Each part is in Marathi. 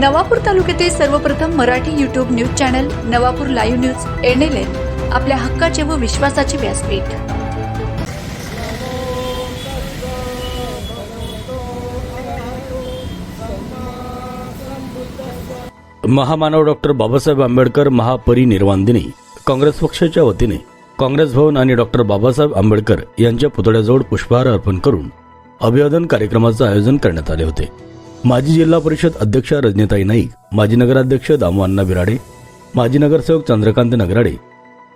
नवापूर तालुक्यातील सर्वप्रथम Marathi YouTube news channel Navapur live news NLN आपल्या हक्काचे व विश्वासाचे व्यासपीठ. महामानव डॉक्टर बाबासाहेब आंबेडकर महापरिनिर्वाण दिनी काँग्रेस पक्षाच्या वतीने काँग्रेस भवन आणि डॉक्टर बाबासाहेब आंबेडकर यांच्या पुतळ्याजवळ पुष्पहार अर्पण करून अभिवादन कार्यक्रमाचं आयोजन करण्यात आले होते. माजी जिल्हा परिषद अध्यक्षा रजनीताई नाईक माजी नगराध्यक्ष दामू बिराडे माजी नगरसेवक चंद्रकांत नगराडे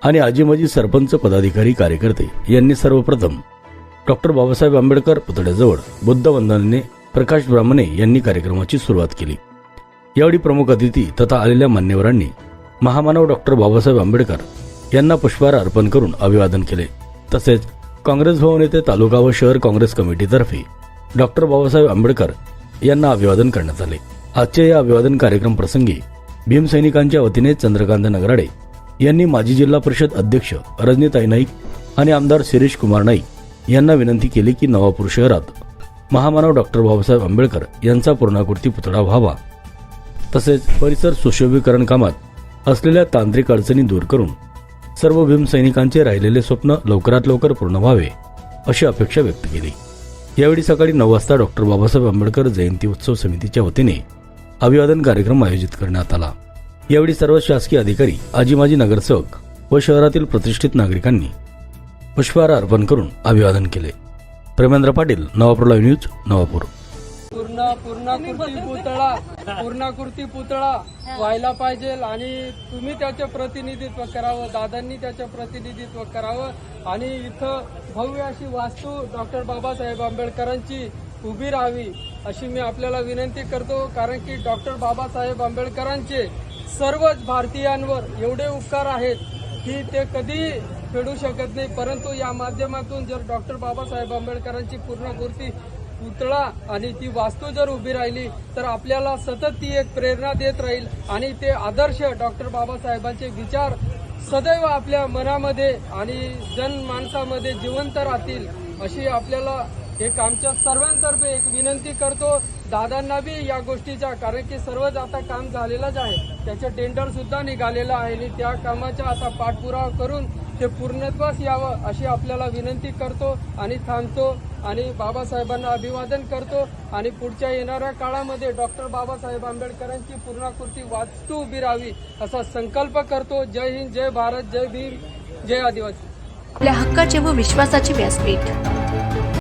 आणि आजी माजी सरपंच पदाधिकारी कार्यकर्ते यांनी सर्वप्रथम डॉक्टर बाबासाहेब आंबेडकर पुतळ्याजवळ बुद्ध वंदनेने प्रकाश ब्राह्मणे यांनी कार्यक्रमाची सुरुवात केली. यावेळी प्रमुख अतिथी तथा आलेल्या मान्यवरांनी महामानव डॉक्टर बाबासाहेब आंबेडकर यांना पुष्पहार अर्पण करून अभिवादन केले. तसेच काँग्रेस भवन येथे तालुका व शहर काँग्रेस कमिटीतर्फे डॉक्टर बाबासाहेब आंबेडकर यांना अभिवादन करण्यात आले. आजच्या या अभिवादन कार्यक्रम प्रसंगी भीमसैनिकांच्या वतीने चंद्रकांत नगराडे यांनी माजी जिल्हा परिषद अध्यक्ष रजनीताई नाईक आणि आमदार शिरीष कुमार नाईक यांना विनंती केली की नवापूर शहरात महामानव डॉक्टर बाबासाहेब आंबेडकर यांचा पूर्णाकृती पुतळा व्हावा. तसेच परिसर सुशोभीकरण कामात असलेल्या तांत्रिक अडचणी दूर करून सर्व भीमसैनिकांचे राहिलेले स्वप्न लवकरात लवकर पूर्ण व्हावे अशी अपेक्षा व्यक्त केली. यावेळी सकाळी नऊ वाजता डॉक्टर बाबासाहेब आंबेडकर जयंती उत्सव समितीच्या वतीने अभिवादन कार्यक्रम आयोजित करण्यात आला. यावेळी सर्व शासकीय अधिकारी आजी माजी नगरसेवक व शहरातील प्रतिष्ठित नागरिकांनी पुष्पहार अर्पण करून अभिवादन केले. Premendra Patil Navapur live news Navapur. पूर्ण पूर्ण पुतळा पूर्णाकृती पुतळा व्हायला पाहिजे आणि तुम्ही त्याचे प्रतिनिधित्व करावं दादांनी त्याचे प्रतिनिधित्व करावं. आणि इथं भव्य अशी वास्तू डॉक्टर बाबासाहेब आंबेडकरांची उभी राहावी अशी मी आपल्याला विनंती करतो कारण की डॉक्टर बाबासाहेब आंबेडकरांचे सर्वच भारतीयांवर एवढे उपकार आहेत की ते कधी फेडू शकत नाही. परंतु या माध्यमातून जर डॉक्टर बाबासाहेब आंबेडकरांची पूर्णपूर्ती पुतळा आणि ती वास्तू जर उभी राहिली तर आपल्याला सतत ती एक प्रेरणा देत राहील. आणि ते आदर्श डॉक्टर बाबासाहेबांचे विचार सदैव आपल्या मनामध्ये आणि जनमानसामध्ये जिवंत राहतील अशी आपल्याला एक आमच्या सर्वांतर्फे एक विनंती करतो. दादांना बी या गोष्टीचा कारण की सर्वच आता काम झालेलंच आहे. त्याचं टेंडर सुद्धा निघालेलं आहे आणि त्या कामाचा आता पाठपुरावा करून ते पूर्णत्वास यावं अशी आपल्याला विनंती करतो आणि थांबतो आणि बाबासाहेबांना अभिवादन करतो. आणि पुढच्या येणाऱ्या काळामध्ये डॉक्टर बाबासाहेब आंबेडकरांची पूर्णाकृती वाचतू उभी राहावी असा संकल्प करतो. जय हिंद जय भारत जय भीम जय आदिवासी. आपल्या हक्काचे व विश्वासाचे व्यासपीठ.